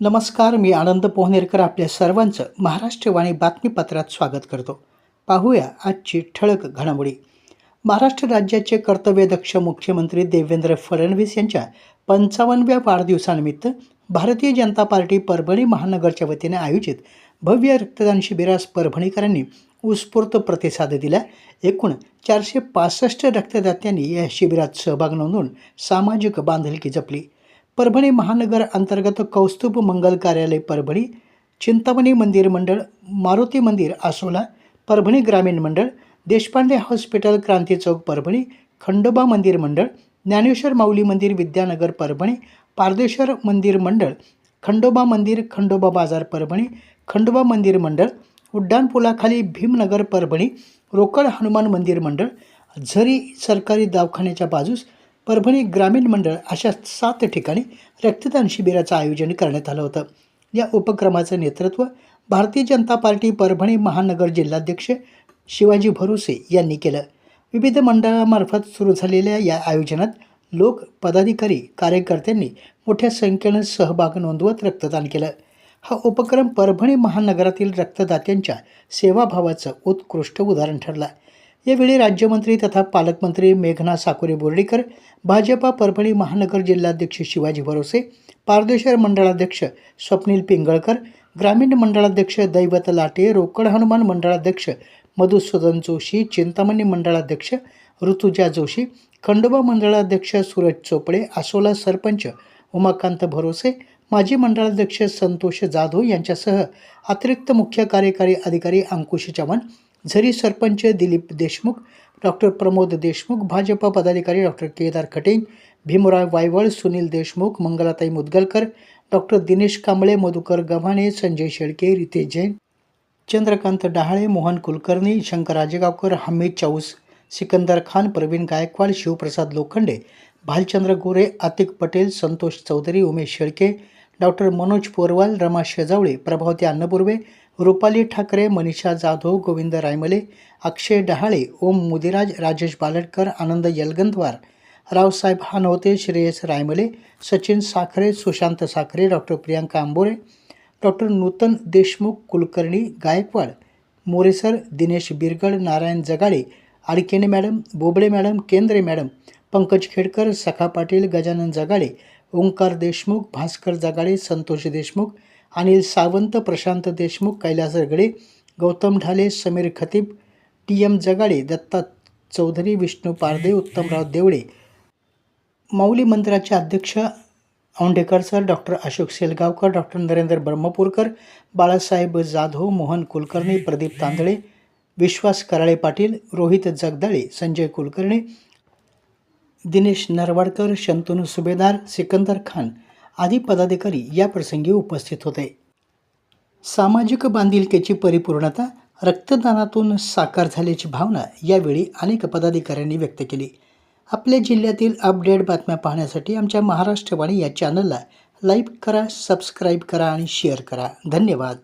नमस्कार मी आनंद पोहनेरकर आपल्या सर्वांचं महाराष्ट्रवाणी बातमीपत्रात स्वागत करतो. पाहूया आजची ठळक घडामोडी. महाराष्ट्र राज्याचे कर्तव्यदक्ष मुख्यमंत्री देवेंद्र फडणवीस यांच्या पंचावन्नव्या वाढदिवसानिमित्त भारतीय जनता पार्टी परभणी महानगरच्या वतीने आयोजित भव्य रक्तदान शिबिरास परभणीकरांनी उत्स्फूर्त प्रतिसाद दिला. एकूण चारशे पासष्ट रक्तदात्यांनी या शिबिरात सहभाग नोंदवून सामाजिक बांधिलकी जपली. परभणी महानगर अंतर्गत कौस्तुभ मंगल कार्यालय परभणी चिंतामणी मंदिर मंडळ मारुती मंदिर आसोला परभणी ग्रामीण मंडळ देशपांडे हॉस्पिटल क्रांती चौक परभणी खंडोबा मंदिर मंडळ ज्ञानेश्वर माऊली मंदिर विद्यानगर परभणी पारदेश्वर मंदिर मंडळ खंडोबा मंदिर खंडोबा बाजार परभणी खंडोबा मंदिर मंडळ उड्डाणपुलाखाली भीमनगर परभणी रोकड हनुमान मंदिर मंडळ झरी सरकारी दवाखान्याच्या बाजूस परभणी ग्रामीण मंडळ अशा सात ठिकाणी रक्तदान शिबिराचं आयोजन करण्यात आलं होतं. या उपक्रमाचं नेतृत्व भारतीय जनता पार्टी परभणी महानगर जिल्हाध्यक्ष शिवाजी भरोसे यांनी केलं. विविध मंडळामार्फत सुरू झालेल्या या आयोजनात लोक पदाधिकारी कार्यकर्त्यांनी मोठ्या संख्येनं सहभाग नोंदवत रक्तदान केलं. हा उपक्रम परभणी महानगरातील रक्तदात्यांच्या सेवाभावाचं उत्कृष्ट उदाहरण ठरला. यावेळी राज्यमंत्री तथा पालकमंत्री मेघना साकोरे बोर्डीकर भाजपा परभणी महानगर जिल्हाध्यक्ष शिवाजी भरोसे पारदेश्वर मंडळाध्यक्ष स्वप्नील पिंगळकर ग्रामीण मंडळाध्यक्ष दैवत लाटे रोकड हनुमान मंडळाध्यक्ष मधुसूदन जोशी चिंतामणी मंडळाध्यक्ष ऋतुजा जोशी खंडोबा मंडळाध्यक्ष सूरज चोपडे आसोला सरपंच उमाकांत भरोसे माजी मंडळाध्यक्ष संतोष जाधव यांच्यासह अतिरिक्त मुख्य कार्यकारी अधिकारी अंकुश चव्हाण झरी सरपंच दिलीप देशमुख डॉक्टर प्रमोद देशमुख भाजपा पदाधिकारी doctor Kedar Khateng Bhimrao Vayval Sunil Deshmukh Mangalatai Mudgalkar doctor Dinesh Kamble Madhukar Gavhane Sanjay Shelke Ritesh Jain Chandrakant Dahale Mohan Kulkarni Shankar Rajegaonkar Hamid Chaus Sikandar Khan Pravin Gaikwad Shivprasad Lokhande Bhalchandra Gore Atik Patel Santosh Chaudhari Umesh Shelke doctor Manoj Porwal Rama Shejawale Prabhavati Annapurve Rupali Thackeray Manisha Jadhav Govind Raimale Akshay Dahale Om Mudiraj Rajesh Baltkar Anand Yelgandwar Raosaheb Hanwate Shreyas Raimale Sachin Sakhare Sushant Sakhare doctor Priyanka Ambore doctor Nutan Deshmukh Kulkarni Gaikwad More sir Dinesh Birgad Narayan Jagade आडकेने madam Bobde madam Kendre madam Pankaj Khedkar Sakha Patil Gajanan Jagade Omkar Deshmukh Bhaskar Jagade Santosh Deshmukh Anil Sawant Prashant Deshmukh Kailas Ragde Gautam Dhale Sameer Khatib T M Jagade Datta Chaudhari Vishnu Parde Uttamrao Devle Mauli मंदिराचे अध्यक्ष Aundhekar sir doctor Ashok Selgaonkar doctor Narendra Brahmapurkar Balasaheb Jadhav Mohan Kulkarni Pradeep Tandale Vishwas Karale Patil Rohit Jagdale Sanjay Kulkarni Dinesh Narwadkar Shantanu Subhedar Sikandar Khan आदी पदाधिकारी या प्रसंगी उपस्थित होते. सामाजिक बांधिलकीची परिपूर्णता रक्तदानातून साकार झाल्याची भावना यावेळी अनेक पदाधिकाऱ्यांनी व्यक्त केली. आपल्या जिल्ह्यातील अपडेट बातम्या पाहण्यासाठी आमच्या महाराष्ट्रवाणी या चॅनलला लाईक करा सबस्क्राईब करा आणि शेअर करा. धन्यवाद.